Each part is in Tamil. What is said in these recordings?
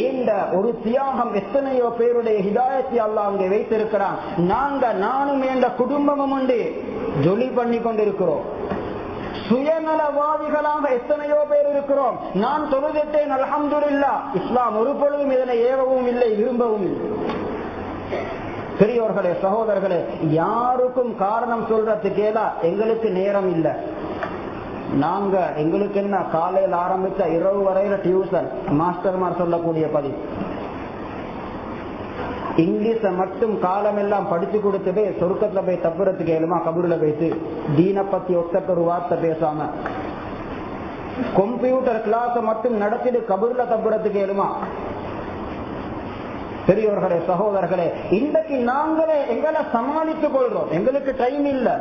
ஏண்ட ஒரு தியாகம் எத்தனையோ பேருடைய ஹிதாயத்தை அல்லாஹ் அங்கே வைத்திருக்கிறான். நாங்க நானும் ஏண்ட குடும்பமும் உண்டு. ஜொலி பண்ணி கொண்டிருக்கிறோம். சுயநலவாதிகளாக எத்தனையோ பேர் இருக்கிறோம். நான் தொழுதிட்டேன் அல்ஹம்துலில்லா. இஸ்லாம் ஒரு பொழுதும் இதனை ஏவவும் இல்லை விரும்பவும் இல்லை. பெரியோர்களே சகோதரர்களே யாருக்கும் காரணம் சொல்றதுக்கேதா எங்களுக்கு நேரம் இல்லை. நாங்க எங்களுக்கு என்ன காலையில் ஆரம்பிச்ச இரவு வரையில டியூஷன் மாஸ்டர்மார் சொல்லக்கூடிய பதி இங்கிலீஷ மட்டும் காலம் எல்லாம் படிச்சு கொடுத்ததே சொருக்கத்துல போய் தப்புறதுக்கு ஏழுமா? கபூர்ல போயிட்டு தீன பத்தி ஒத்தக்க ஒரு வார்த்தை பேசாம. கம்ப்யூட்டர் கிளாஸ் மட்டும் நடத்திட்டு கபூர்ல தப்புறதுக்கு ஏழுமா? பெரியோர்களே சகோதரர்களே இன்றைக்கு நாங்களே எங்களை சமாளித்துக் கொள்றோம். எங்களுக்கு டைம் இல்ல.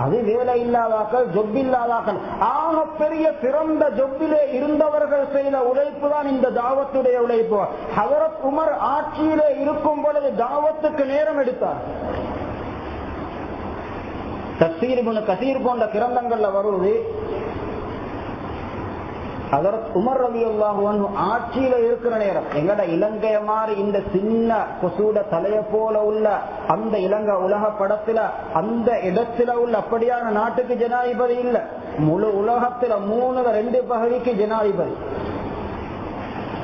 அது வேலை இல்லாதாக்கள் ஜொப் இல்லாதாக்கள். ஆக பெரிய சிறந்த ஜொப்பிலே இருந்தவர்கள் செய்த உழைப்பு தான் இந்த தாவத்துடைய உழைப்பு. ஹவரத் உமர் ஆட்சியிலே இருக்கும் பொழுது தாவத்துக்கு நேரம் எடுத்தார். தசீர் கசீர் போன்ற கிரந்தங்கள்ல வருவது அதற்கு உமர் ரவி அல்லாஹு ஆட்சியில இருக்கிற நேரம். எங்கட இலங்கைய மாதிரி இந்த சின்ன கொசூட தலைய போல உள்ள அந்த இலங்கை உலக படத்துல அந்த இடத்துல உள்ள அப்படியான நாட்டுக்கு ஜனாதிபதி இல்ல. முழு உலகத்துல மூணு ரெண்டு பகுதிக்கு ஜனாதிபதி.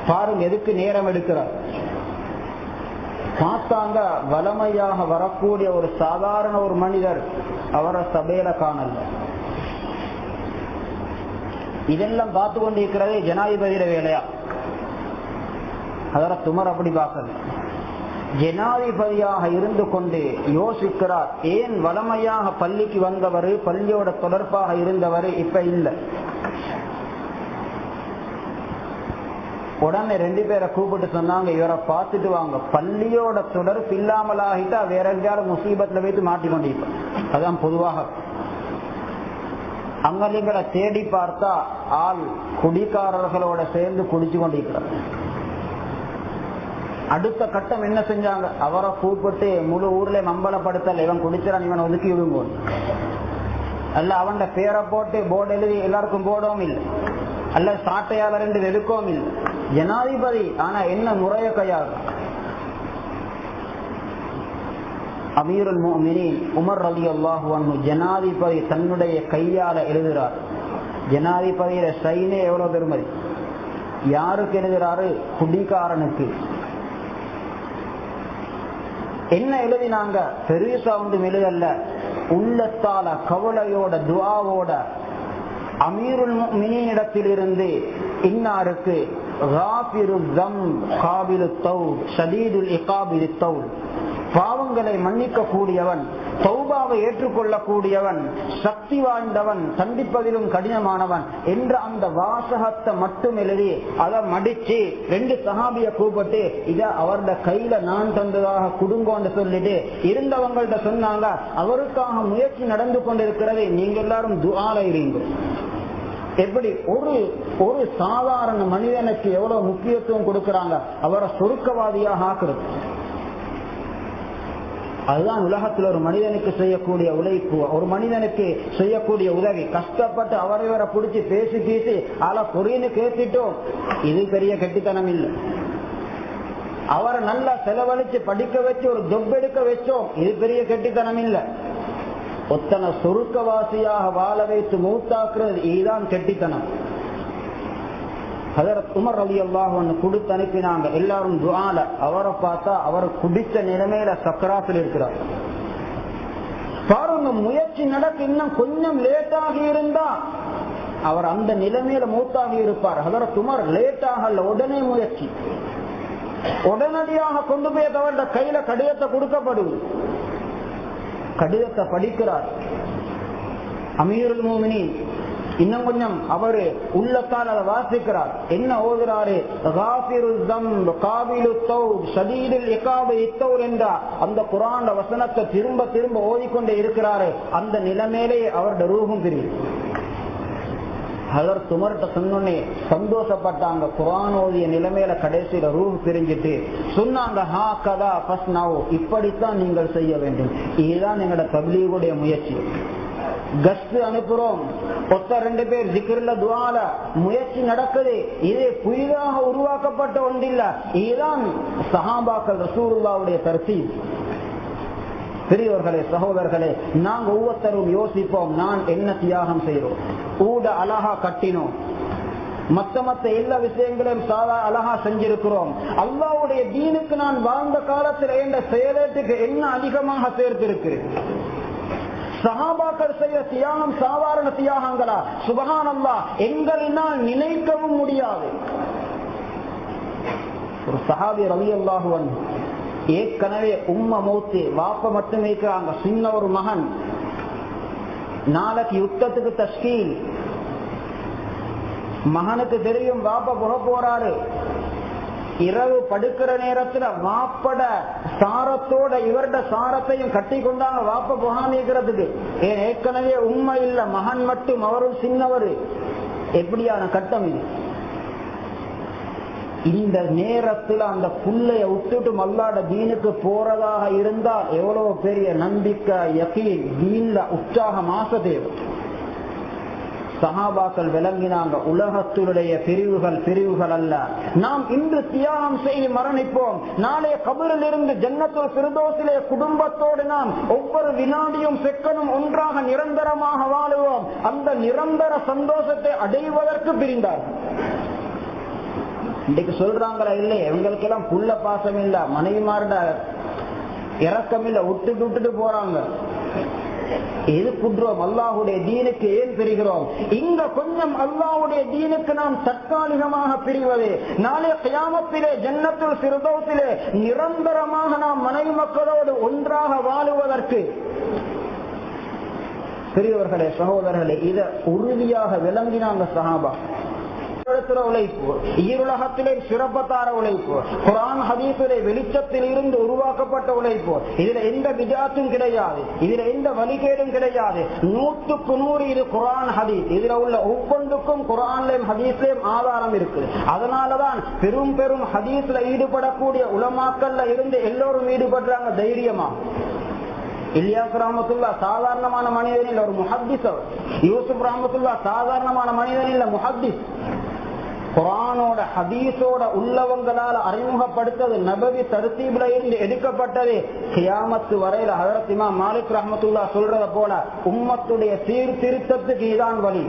பாருங்க எதுக்கு நேரம் எடுக்கிறார். பார்த்தாங்க வளமையாக வரக்கூடிய ஒரு சாதாரண ஒரு மனிதர். அவரை சபையில காணல. இதெல்லாம் பார்த்து கொண்டிருக்கிறதே ஜனாதிபதியில வேலையா? அதோட துமர் அப்படி பார்க்கல. ஜனாதிபதியாக இருந்து கொண்டு யோசிக்கிறார் ஏன் வளமையாக பள்ளிக்கு வந்தவர் பள்ளியோட தொடர்பாக இருந்தவர் இப்ப இல்ல? உடனே ரெண்டு பேரை கூப்பிட்டு சொன்னாங்க இவரை பார்த்துட்டு வாங்க. பள்ளியோட தொடர்பு இல்லாமல் ஆகிட்டா வேற எங்கேயாவது முசீபத்துல வைத்து மாட்டிக்கொண்டிருப்பார் அதான் பொதுவாக அங்கலிங்களை தேடி பார்த்தா ஆள் குடிக்காரர்களோட சேர்ந்து குடிச்சு கொண்டிருக்கிறார். அடுத்த கட்டம் என்ன செஞ்சாங்க? அவரை கூப்பிட்டு முழு ஊர்ல மம்பலப்படுத்தல் இவன் குடிச்சிடான் இவன் ஒதுக்கி விடுங்க. அல்ல அவன் பேரை போட்டு போர்டு எழுதி எல்லாருக்கும் போடவும் இல்லை. அல்ல சாட்டையாளர் என்று வெறுக்கவும் இல்லை. ஜனாதிபதி ஆனா என்ன முறைய கையாகும் அமீருல் மோமினின் உமர் அலி அல்லாஹு ஜனாதிபதி தன்னுடைய கையால எழுதுறார். ஜனாதிபதியில சைனே எவ்வளவு பெருமதி யாருக்கு எழுதுறாரு? குடிகாரனுக்கு. என்ன எழுதினாங்க? பெருசா ஒன்றும் எழுதல்ல உள்ளத்தால கவலையோட துவாவோட அமீருல் மினியிடத்தில் இருந்து இன்னாருக்கு? காபிரு தம் காபிலு தௌ சதீதுல் இகாபிலு தௌ. பாவங்களை மன்னிக்க கூடியவன் சௌபாவை ஏற்றுக்கொள்ளக்கூடியவன் சக்தி வாய்ந்தவன் சந்திப்பதிலும் கடினமானவன் என்ற அந்த வாசகத்தை மட்டும் எழுதி அதை மடிச்சு ரெண்டு சகாபிய கூப்பிட்டு இத அவரோட கையில நான் தந்ததாக குடுங்கோன்னு சொல்லிட்டு இருந்தவங்கள்ட்ட சொன்னாங்க. அவருக்காக முயற்சி நடந்து கொண்டிருக்கிறது நீங்க எல்லாரும் துஆல இருங்க எப்படி? ஒரு ஒரு சாதாரண மனிதனுக்கு எவ்வளவு முக்கியத்துவம் கொடுக்கிறாங்க? அவரை சொருக்கவாதியாக ஆக்குறது. அதுதான் உலகத்தில் ஒரு மனிதனுக்கு செய்யக்கூடிய உழைப்பு. ஒரு மனிதனுக்கு செய்யக்கூடிய உதவி. கஷ்டப்பட்டு அவரை வர பிடிச்சி பேசி பேசி ஆளா பொறின்னு கேட்டுட்டோம். இது பெரிய கெட்டித்தனம் இல்லை. அவரை நல்லா செலவழிச்சு படிக்க வச்சு ஒரு தொப்பெடுக்க வச்சோம். இது பெரிய கெட்டித்தனம் இல்லை. ஒத்தனை சொருக்கவாசியாக வாழ வைத்து மூத்தாக்குறது இதுதான் கெட்டித்தனம். ஹதரத் உமர் அலி அல்லாஹ் கொடுத்து அனுப்பினாங்க. எல்லாரும் துவால அவரை பார்த்தா அவர் குடிச்ச நிலைமையில சக்கராத்தில் இருக்கிறார். பாருங்க முயற்சி நடக்க இன்னும் கொஞ்சம் லேட்டாக இருந்தா அவர் அந்த நிலைமையில மூத்தாகி இருப்பார். ஹதரத் உமர் லேட் ஆகல உடனே முயற்சி. உடனடியாக கொண்டு போய் அவருடைய கையில கடிதத்தை கொடுக்கப்படுது. கடிதத்தை படிக்கிறார். அமீருல் மோமினி இன்னும் கொஞ்சம் அவரு உள்ளத்தால் அதை வாசிக்கிறார். என்ன ஓதுறாரு? என்றார் அந்த குரான் வசனத்தை திரும்ப திரும்ப ஓதிக்கொண்டே இருக்கிறாரு. அந்த நிலைமையிலே அவருடைய ரூபம் தெரியும். அதர் துமர்கிட்ட சொன்னோன்னே சந்தோஷப்பட்டாங்க. குரான் ஓதிய நிலைமையில கடைசியில ரூ பிரிஞ்சிட்டு சொன்னாங்க ஹா கதா ஃபஸ்ட் நாவோ இப்படித்தான் நீங்கள் செய்ய வேண்டும். இதுதான் எங்களோட தபிலீகுடைய முயற்சி. கஸ்ட் அனுப்புறோம். ஒத்த ரெண்டு பேர் ஜிக்கிர்ல துவால முயற்சி நடக்குது. இது புதிதாக உருவாக்கப்பட்ட ஒன்றில்ல. இதுதான் சஹாபாக்கள் ரசூருல்லாவுடைய தரிசி. பெரியவர்களே சகோதரர்களே நாங்க ஒவ்வொருத்தரும் யோசிப்போம். நான் என்ன தியாகம் செய்யறோம் ஊட அழகா கட்டினோம். மத்த மத்த எல்லா விஷயங்களையும் சாதா அழகா செஞ்சிருக்கிறோம். அல்லாவுடைய தீனுக்கு நான் வாழ்ந்த காலத்தில் என்ற செயலேட்டுக்கு என்ன அதிகமாக சேர்த்திருக்கிறேன் சகாபாக்கள் செய்த தியாகம் சாதாரண தியாகங்களா? சுபகானல்லா எங்களினால் நினைக்கவும் முடியாது. ஒரு சஹாபி ரவி அல்லாஹுவன் ஏற்கனவே உம்ம மூத்து வாப்ப மட்டும் இருக்கிறாங்க. சின்ன ஒரு மகன். நாளைக்கு யுத்தத்துக்கு தஷ்கீல். மகனுக்கு தெரியும் வாப்ப புற போறாரு இரவு படுக்கிற நேரத்துல வாப்பட சாரத்தோட இவருட சாரத்தையும் கட்டி கொண்டாங்க வாப்ப புகாமிக்கிறதுக்கு ஏன் ஏற்கனவே உண்மை இல்ல மகன் மட்டும் அவரும் சின்னவர். எப்படியான கட்டம் இது? இந்த நேரத்துல அந்த புள்ளைய விட்டுட்டு மல்லாட தீனுக்கு போறதாக இருந்தால் எவ்வளவு பெரிய நம்பிக்கை யகீன் தீன்ல உற்சாக மாச தேவை சஹாபாக்கள் விளங்கினாங்க உலகத்துடைய பிரிவுகள் பிரிவுகள் அல்ல. நாம் இன்று தியாகம் செய்து மரணிப்போம். நாளைய கபரில் இருந்து ஜன்னத்துல் சிறுதோசிலே குடும்பத்தோடு நாம் ஒவ்வொரு வினாடியும் செக்கனும் ஒன்றாக நிரந்தரமாக வாழுவோம். அந்த நிரந்தர சந்தோஷத்தை அடைவதற்கு பிரிந்தார். இன்னைக்கு சொல்றாங்களா இல்லை? எங்களுக்கு எல்லாம் புள்ள பாசம் இல்ல மனைவிமாரோட இறக்கம் இல்ல விட்டுட்டு விட்டுட்டு போறாங்க. எது குன்றோம் அல்லாஹுடைய தீனுக்கு ஏன் பிரிகிறோம்? இங்க கொஞ்சம் அல்லாஹுடைய தீனுக்கு நாம் தற்காலிகமாக பிரிவது. நாளை கியாமத்திலே ஜன்னத்தில் சிறுதோத்திலே நிரந்தரமாக நாம் மனைவி மக்களோடு ஒன்றாக வாழுவதற்கு பெரியவர்களே சகோதரர்களே இதை உறுதியாக விளங்கினாங்க சஹாபா உழைப்பு ஈருலகத்திலே சிறப்பத்தார உழைப்பு குரான் ஹதீஸிலே வெளிச்சத்தில் இருந்து உருவாக்கப்பட்ட உழைப்பு. இதுல எந்த விஜாத்தும் கிடையாது இதுல எந்த வழிகேடும் கிடையாது. நூற்றுக்கு நூறு இது குரான் ஹதீஸ். இதுல உள்ள ஒவ்வொன்றுக்கும் குரான்லயும் ஹதீஸ்லயும் ஆதாரம் இருக்கு. அதனாலதான் பெரும் பெரும் ஹதீஸ்ல ஈடுபடக்கூடிய உலமாக்கல்ல இருந்து எல்லோரும் ஈடுபடுறாங்க தைரியமா. இலியாஸ் ராமத்துல்லா சாதாரணமான மனிதன் இல்ல ஒரு முஹத்திஸ் அவர். யூசுப் ராமத்துல்லா சாதாரணமான மனிதன் இல்ல முஹத்திஸ். குரானோட ஹதீஸோட உள்ளவங்களால் அறிமுகப்படுத்தது நபவி தருத்தீபில இருந்து எடுக்கப்பட்டது கியாமத்து வரையில ஹதரத் இமாம் மாலிக் ரஹமத்துல்லா சொல்றத போல உம்மத்துடைய சீர்திருத்தத்துக்கு இதான் வழி.